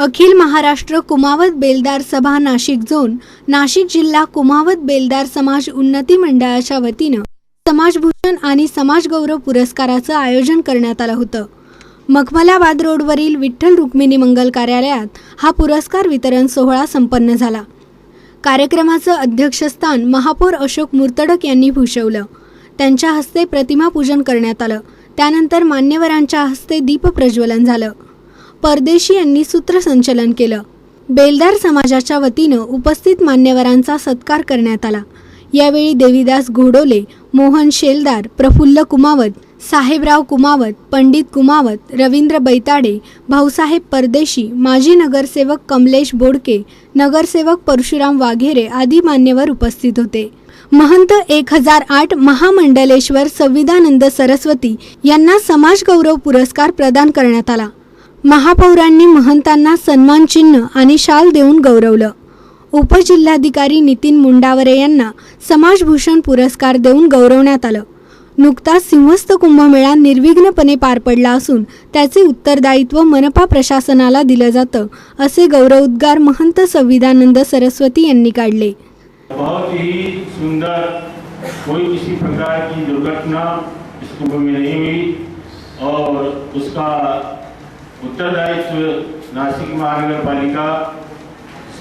अखिल महाराष्ट्र कुमावत बेलदार सभा नाशिक झोन नाशिक जिल्हा कुमावत बेलदार समाज उन्नती मंडळाच्या वतीनं समाजभूषण आणि समाजगौरव पुरस्काराचं आयोजन करण्यात आलं होतं. मखमलाबाद रोडवरील विठ्ठल रुक्मिणी मंगल कार्यालयात हा पुरस्कार वितरण सोहळा संपन्न झाला. कार्यक्रमाचं अध्यक्षस्थान महापौर अशोक मुर्तडक यांनी भूषवलं. त्यांच्या हस्ते प्रतिमा पूजन करण्यात आलं. त्यानंतर मान्यवरांच्या हस्ते दीपप्रज्वलन झालं. परदेशी यांनी सूत्रसंचलन केलं. बेलदार समाजाच्या वतीनं उपस्थित मान्यवरांचा सत्कार करण्यात आला. यावेळी देवीदास घोडोले मोहन शेलदार प्रफुल्ल कुमावत साहेबराव कुमावत पंडित कुमावत रवींद्र बैताडे भाऊसाहेब परदेशी माजी नगरसेवक कमलेश बोडके नगरसेवक परशुराम वाघेरे आदी मान्यवर उपस्थित होते. महंत एक हजार आठ महामंडलेश्वर संविधानंद सरस्वती यांना समाज गौरव पुरस्कार प्रदान करण्यात आला. महापौरांनी महंतांना सन्मानचिन्ह आणि शाल देऊन गौरवलं. उपजिल्हाधिकारी नितीन मुंडावरे यांना समाजभूषण पुरस्कार देऊन गौरवण्यात आलं. नुकताच सिंहस्थ कुंभमेळा निर्विघ्नपणे पार पडला असून त्याचे उत्तरदायित्व मनपा प्रशासनाला दिलं जातं असे गौरवोद्गार महंत संविधानंद सरस्वती यांनी काढले. बहुत ही सुंदर कोई किसी प्रकार की दुर्घटना इस कुंभ में नहीं हुई और उसका उत्तरदायित्व नासिक महानगर पालिका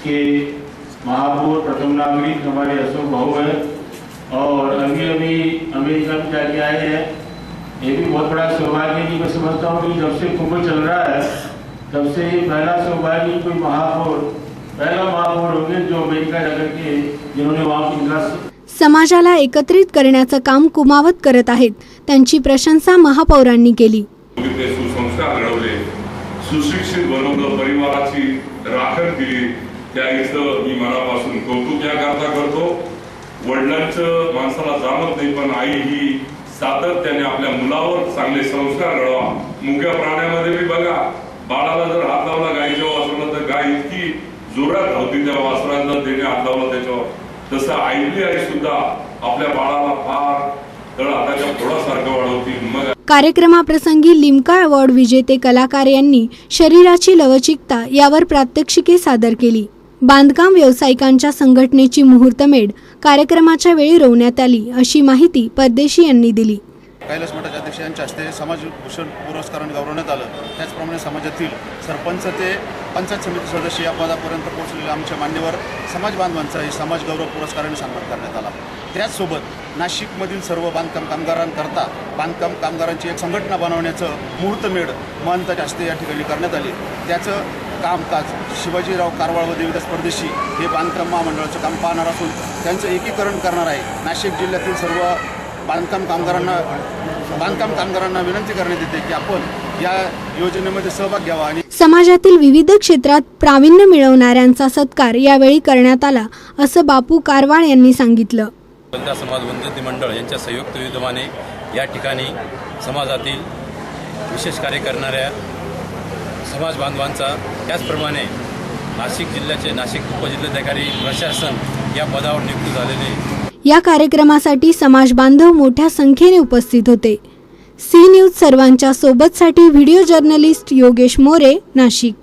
के महापौर प्रथम नागरिक हमारे अशोक भाऊ है और अभी अभी अमेरिका में जाके आए हैं? ये भी बहुत बड़ा सौभाग्य है कि मैं समझता हूँ कि जब से कुंभ चल रहा है तब से ये पहला सौभाग्य कोई महापौर पहला महापौर होंगे जो अमेरिका जाकर के जिन्होंने वहाँ की समाजाला एकत्रित करण्याचं काम कुमावत करत आहेत. त्यांची प्रशंसा महापौरांनी केली. सुसंस्कार सुशिक्षित बनवलं परिवाराची राखण दिली. त्या इथं मी मनापासून कौतुक याकरता करतो वडिलांचं माणसाला जाणत नाही पण आई ही सातत्याने आपल्या मुलावर चांगले संस्कार घडवा. मुक्या प्राण्यामध्ये बी बघा बाळाला जर हात लावला गाईच्या वासराला तर गाय इतकी जोरात धावती त्या वासराला त्याने हात लावला त्याच्यावर. तसं आईली आई सुद्धा आपल्या बाळाला फार तळ हाताच्या फोडासारखं वाढवती. मग कार्यक्रमाप्रसंगी लिमका अवॉर्ड विजेते कलाकार यांनी शरीराची लवचिकता यावर प्रात्यक्षिके सादर केली. बांधकाम व्यावसायिकांच्या संघटनेची मुहूर्तमेढ कार्यक्रमाच्या वेळी रोवण्यात आली अशी माहिती परदेशी यांनी दिली. कैलास मठाच्या अध्यक्ष यांच्या हस्ते समाजभूषण पुरस्काराने गौरवण्यात आलं. त्याचप्रमाणे समाजातील सरपंच ते पंचायत समिती सदस्य या पदापर्यंत पोहोचलेल्या आमच्या मान्यवर समाज बांधवांचाही समाज गौरव पुरस्काराने सन्मान करण्यात आला. त्याचसोबत नाशिकमधील सर्व बांधकाम कामगारांकरता बांधकाम कामगारांची एक संघटना बनवण्याचं मुहूर्तमेढ महंताच्या हस्ते या ठिकाणी करण्यात आली. त्याचं कामकाज शिवाजीराव कारवाळ व देविदास परदेशी हे बांधकाम महामंडळाचं काम पाहणार असून त्यांचं एकीकरण करणार आहे. नाशिक जिल्ह्यातील सर्व बांधकाम कामगारांना बांधकाम कामगारांना विनंती करण्यात येते की आपण या योजनेमध्ये सहभाग घ्यावा आणि समाजातील विविध क्षेत्रात प्रावीण्य मिळवणाऱ्यांचा सत्कार यावेळी करण्यात आला असं बापू कारवाळ यांनी सांगितलं. बंदा समाज उन्नती मंडळ यांच्या संयुक्त विद्यमाने या ठिकाणी समाजातील विशेष कार्य करणाऱ्या समाज बांधवांचा त्याचप्रमाणे नाशिक जिल्ह्याचे नाशिक उपजिल्हाधिकारी प्रशासन या पदावर नियुक्त झालेले. या कार्यक्रमासाठी समाज बांधव मोठ्या संख्येने उपस्थित होते. सी न्यूज सर्वांच्या सोबतसाठी व्हिडिओ जर्नलिस्ट योगेश मोरे नाशिक.